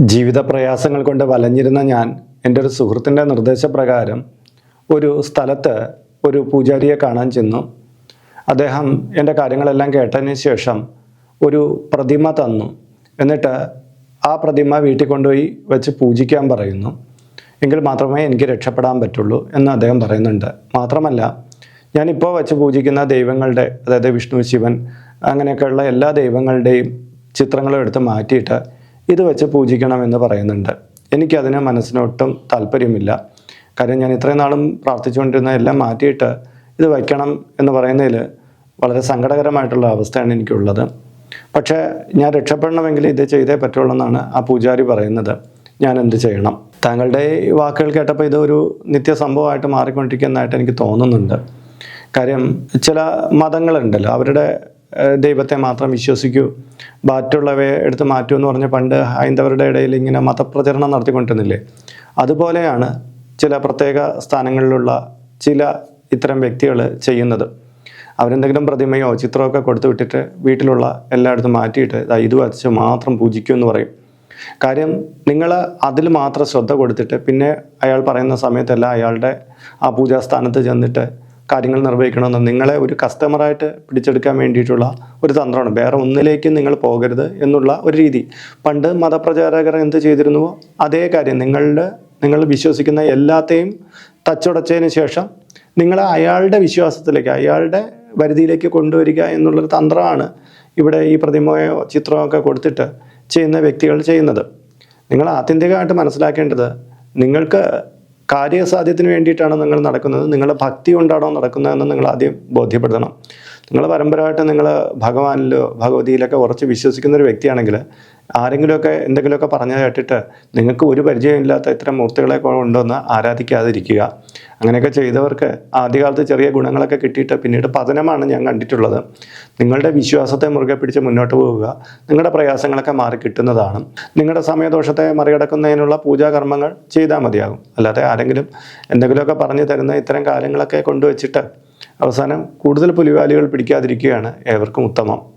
ജീവിത പ്രയാസങ്ങൾ കൊണ്ട് വലഞ്ഞിരുന്ന ഞാൻ എന്റെ ഒരു സുഹൃത്തിന്റെ നിർദ്ദേശപ്രകാരം ഒരു സ്ഥലത്ത് ഒരു പൂജാരിയെ കാണാൻ ചെന്നു. അദ്ദേഹം എന്റെ കാര്യങ്ങളെല്ലാം കേട്ടതിന് ശേഷം ഒരു പ്രതിമ തന്നു. എന്നിട്ട് ആ പ്രതിമ വീട്ടിൽ കൊണ്ടുപോയി വെച്ച് പൂജിക്കാൻ പറയുന്നു. എങ്കിൽ മാത്രമേ എനിക്ക് രക്ഷപ്പെടാൻ പറ്റുള്ളൂ എന്ന് അദ്ദേഹം പറയുന്നുണ്ട്. മാത്രമല്ല ഞാനിപ്പോൾ വെച്ച് പൂജിക്കുന്ന ദൈവങ്ങളുടെ അതായത് വിഷ്ണു ശിവൻ അങ്ങനെയൊക്കെയുള്ള എല്ലാ ദൈവങ്ങളുടെയും ചിത്രങ്ങളും എടുത്ത് മാറ്റിയിട്ട് ഇത് വെച്ച് പൂജിക്കണമെന്ന് പറയുന്നുണ്ട്. എനിക്കതിന് മനസ്സിനൊട്ടും താല്പര്യമില്ല. കാര്യം ഞാൻ ഇത്രയും നാളും പ്രാർത്ഥിച്ചുകൊണ്ടിരുന്ന എല്ലാം മാറ്റിയിട്ട് ഇത് വയ്ക്കണം എന്ന് പറയുന്നതിൽ വളരെ സങ്കടകരമായിട്ടുള്ള അവസ്ഥയാണ് എനിക്കുള്ളത്. പക്ഷേ ഞാൻ രക്ഷപ്പെടണമെങ്കിൽ ഇത് ചെയ്തേ പറ്റുള്ളൂ എന്നാണ് ആ പൂജാരി പറയുന്നത്. ഞാൻ എന്ത് ചെയ്യണം? താങ്കളുടെ വാക്കുകൾ കേട്ടപ്പോൾ ഇതൊരു നിത്യ സംഭവമായിട്ട് മാറിക്കൊണ്ടിരിക്കുന്നതായിട്ട് എനിക്ക് തോന്നുന്നുണ്ട്. കാര്യം ചില മതങ്ങളുണ്ടല്ലോ അവരുടെ ദൈവത്തെ മാത്രം വിശ്വസിക്കൂ. ബാറ്റുള്ളവയെ എടുത്ത് മാറ്റൂ എന്ന് പറഞ്ഞ് പണ്ട് ഹൈന്ദവരുടെ ഇടയിൽ ഇങ്ങനെ മതപ്രചരണം നടത്തിക്കൊണ്ടിരുന്നില്ലേ? അതുപോലെയാണ് ചില പ്രത്യേക സ്ഥാനങ്ങളിലുള്ള ചില ഇത്തരം വ്യക്തികൾ ചെയ്യുന്നത്. അവരെന്തെങ്കിലും പ്രതിമയോ ചിത്രമൊക്കെ കൊടുത്തു വിട്ടിട്ട് വീട്ടിലുള്ള എല്ലായിടത്തും മാറ്റിയിട്ട് ഇതാ വച്ച് മാത്രം പൂജിക്കൂ എന്ന് പറയും. കാര്യം നിങ്ങൾ അതിൽ മാത്രം ശ്രദ്ധ കൊടുത്തിട്ട് പിന്നെ അയാൾ പറയുന്ന സമയത്തല്ല അയാളുടെ ആ പൂജാസ്ഥാനത്ത് ചെന്നിട്ട് കാര്യങ്ങൾ നിർവഹിക്കണമെന്ന് നിങ്ങളെ ഒരു കസ്റ്റമറായിട്ട് പിടിച്ചെടുക്കാൻ വേണ്ടിയിട്ടുള്ള ഒരു തന്ത്രമാണ്. വേറെ ഒന്നിലേക്കും നിങ്ങൾ പോകരുത് എന്നുള്ള ഒരു രീതി. പണ്ട് മതപ്രചാരകർ എന്ത് ചെയ്തിരുന്നുവോ അതേ കാര്യം. നിങ്ങളുടെ നിങ്ങൾ വിശ്വസിക്കുന്ന എല്ലാത്തെയും തച്ചുടച്ചതിന് ശേഷം നിങ്ങൾ അയാളുടെ വിശ്വാസത്തിലേക്ക് അയാളുടെ വരുതിയിലേക്ക് കൊണ്ടുവരിക എന്നുള്ളൊരു തന്ത്രമാണ് ഇവിടെ ഈ പ്രതിമയോ ചിത്രമോ ഒക്കെ കൊടുത്തിട്ട് ചെയ്യുന്ന വ്യക്തികൾ ചെയ്യുന്നത്. നിങ്ങൾ ആത്യന്തികമായിട്ട് മനസ്സിലാക്കേണ്ടത് നിങ്ങൾക്ക് കാര്യസാധ്യത്തിന് വേണ്ടിയിട്ടാണ് നിങ്ങൾ നടക്കുന്നത്. നിങ്ങളുടെ ഭക്തി കൊണ്ടാണോ നടക്കുന്നതെന്ന് നിങ്ങൾ ആദ്യം ബോധ്യപ്പെടുത്തണം. നിങ്ങൾ പരമ്പരമായിട്ട് നിങ്ങൾ ഭഗവാനിലോ ഭഗവതിയിലൊക്കെ ഉറച്ച് വിശ്വസിക്കുന്ന ഒരു വ്യക്തിയാണെങ്കിൽ ആരെങ്കിലുമൊക്കെ എന്തെങ്കിലുമൊക്കെ പറഞ്ഞു കേട്ടിട്ട് നിങ്ങൾക്ക് ഒരു പരിചയമില്ലാത്ത ഇത്തരം മൂർത്തികളെ കൊണ്ടുവന്ന് ആരാധിക്കാതിരിക്കുക. അങ്ങനെയൊക്കെ ചെയ്തവർക്ക് ആദ്യകാലത്ത് ചെറിയ ഗുണങ്ങളൊക്കെ കിട്ടിയിട്ട് പിന്നീട് പതനമാണ് ഞാൻ കണ്ടിട്ടുള്ളത്. നിങ്ങളുടെ വിശ്വാസത്തെ മുറുകെ പിടിച്ച് മുന്നോട്ട് പോവുക നിങ്ങളുടെ പ്രയാസങ്ങളൊക്കെ മാറി കിട്ടുന്നതാണ്. നിങ്ങളുടെ സമയദോഷത്തെ മറികടക്കുന്നതിനുള്ള പൂജാകർമ്മങ്ങൾ ചെയ്താൽ മതിയാകും. അല്ലാതെ ആരെങ്കിലും എന്തെങ്കിലുമൊക്കെ പറഞ്ഞു തരുന്ന ഇത്തരം കാര്യങ്ങളൊക്കെ കൊണ്ടുവച്ചിട്ട് അവസാനം കൂടുതൽ പുലിവാലികൾ പിടിക്കാതിരിക്കുകയാണ് ഏവർക്കും ഉത്തമം.